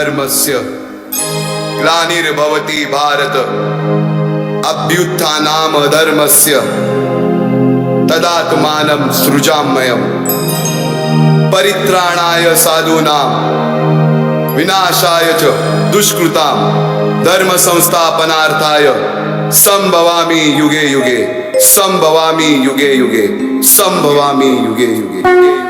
धर्मस्य ग्लानिर्भवती भारत। अभ्युत्थानाम धर्मस्य तदात्मानं सृजाम्ययम्। परित्राणाय साधूनां विनाशाय च दुष्कृतां धर्मसंस्थापनार्थाय सम्भवामि युगे युगे सम्भवामि युगे युगे संभवामि युगे युगे।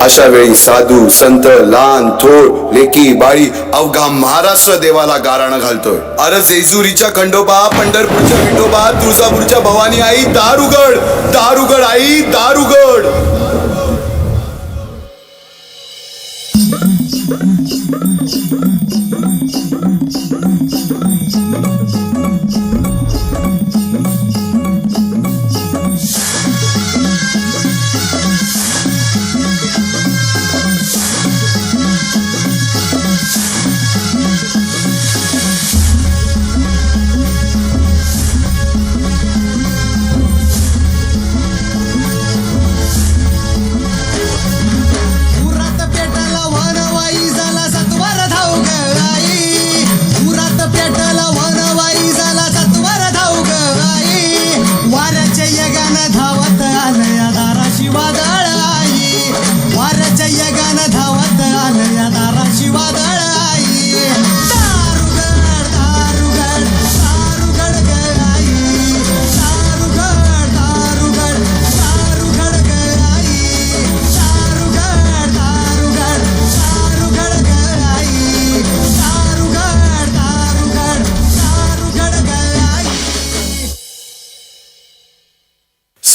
अशा वेळी साधू संत लहान थोर लेकी बाळी अवघा महाराष्ट्र देवाला गाराणं घालतोय अरे जेजुरीच्या खंडोबा पंढरपूरच्या विठोबा तुळजापूरच्या भवानी आई दारुगड दारुगड आई दारुगड you. ಧವ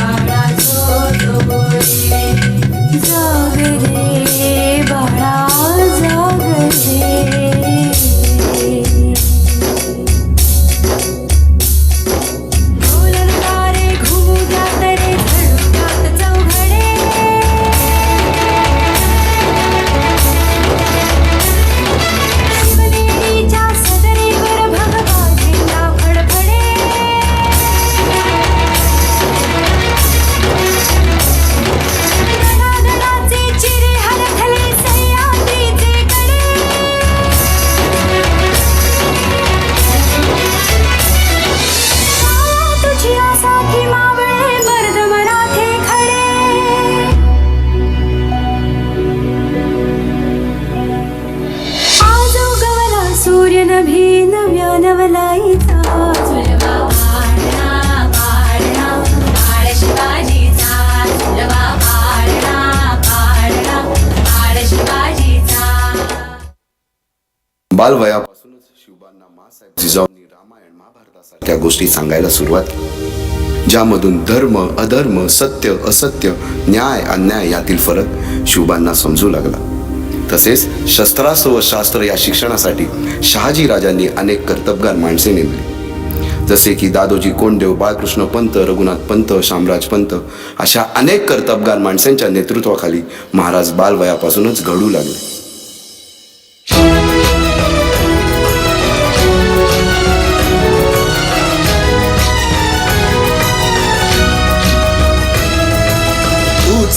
I got भिन्न नवलाईचा बालवयापासूनच शिवबांना मासाहेब जिजाऊंनी रामायण महाभारतासारख्या गोष्टी सांगायला सुरुवात ज्यामधून धर्म अधर्म सत्य असत्य न्याय अन्याय यातील फरक शिवबांना समजू लागला. तसेच शस्त्रास्त्र व शास्त्र या शिक्षणासाठी शहाजी राजांनी अनेक कर्तबगार माणसे नेमली. जसे की दादोजी कोंडदेव बाळकृष्ण पंत रघुनाथ पंत शामराज पंत अशा अनेक कर्तबगार माणसांच्या नेतृत्वाखाली महाराज बालवयापासूनच घडू लागले.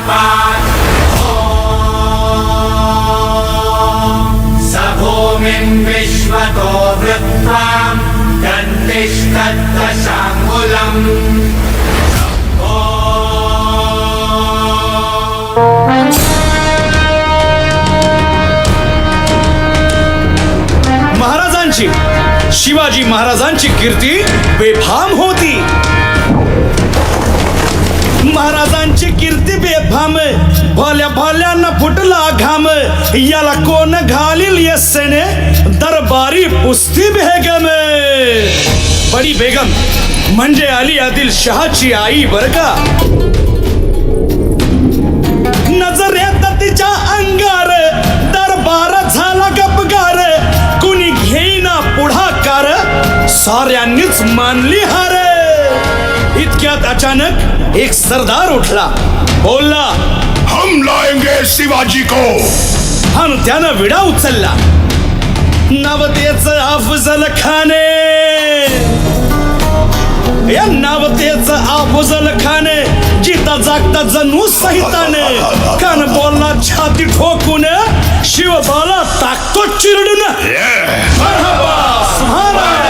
सहस्रपात् स भूमिं विश्वतो वृत्वा गन्तिष्ठद्दशाङ्गुलम् महाराजांची शिवाजी महाराजांची कीर्ती बेफाम होती. महाराजांची कीर्ती घाम। भल्या भल्यांना फुटला घाम। याला कोण घालील यस्सेने दरबारी पुस्ती बेगम। बडी बेगम म्हणजे अली आदिल शहाची आई बर का? नजरेत तिच्या अंगार दरबार झाला गपगार। कुणी घेईना पुढाकार साऱ्यांनीच मानली हार। इतक्यात अचानक एक सरदार उठला। बोलला हम लाएंगे शिवाजी को। आणि त्यानं विडा उचलला. नवतेच अफजल खाने. या नवतेच अफजल खाने जिता जागता जणू सहिताने कान बोलला छाती ठोकून शिवबाला टाकतो चिरडून. मरहबा, सुभानअल्लाह.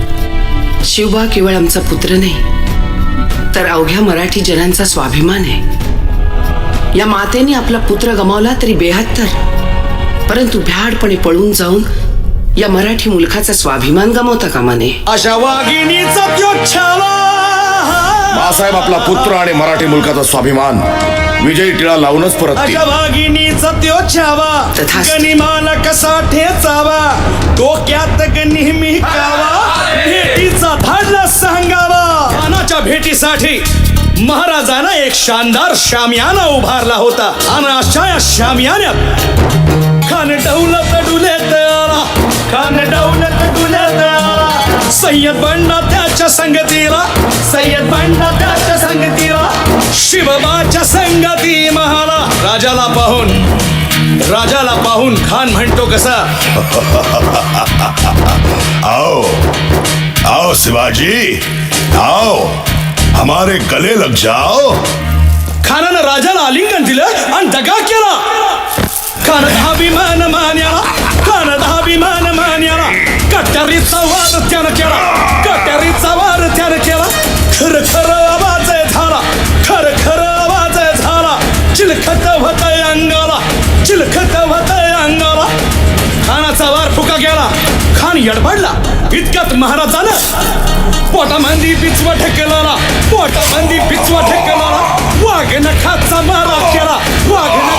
शिवबा केवळ आमचा पुत्र नाही तर अवघ्या मराठी जनांचा स्वाभिमान आहे. या मातेने आपला पुत्र गमावला तरी बेहत्तर परंतु भ्याडपणे पळून जाऊन या मराठी मुलखाचा स्वाभिमान गमावता कामा नये. अशा बाळासाहेब आपला पुत्र आणि मराठी मुलकाचा स्वाभिमान विजयी टिळा लावूनच परत तथास्तु. गनिमाला कसा ठेचावा डोक्यात ग नेहमी कावा. भेटीसाठी महाराजानं एक शानदार शामियाना उभारला होता. आणि अशा या शामियान्यात खान तडुल्यात आला खान तडुल्यात आला सय्यद बंडा त्याच्या संगतीला सय्यद बंडा त्याच्या संगतीला शिवबाच्या संगती महाला. राजाला पाहून राजाला पाहून खान म्हणतो कसा? आओ आओ शिवाजी आओ. हमारे गले लग जाओ। खानानं राजाला आलिंगन दिलं आणि दगा केला। खान अभिमान मान्याला खान अभिमान मान्याला कट्यारीचा वार त्यानं केला कट्यारीचा वार त्यानं केला खर खर आवाज झाला खर खर आवाज झाला चिलखत होत अंगाला चिलखत होत अंगाला। खानाचा वार फुका गेला खान यडबडला इतक्यात महाराजानं పొటమంది పిచ్చువ ఠెక్కలారా? పొటమంది పిచ్చువ ఠెక్కలారా? వాగన ఖాచా మారా కెరా? వాగన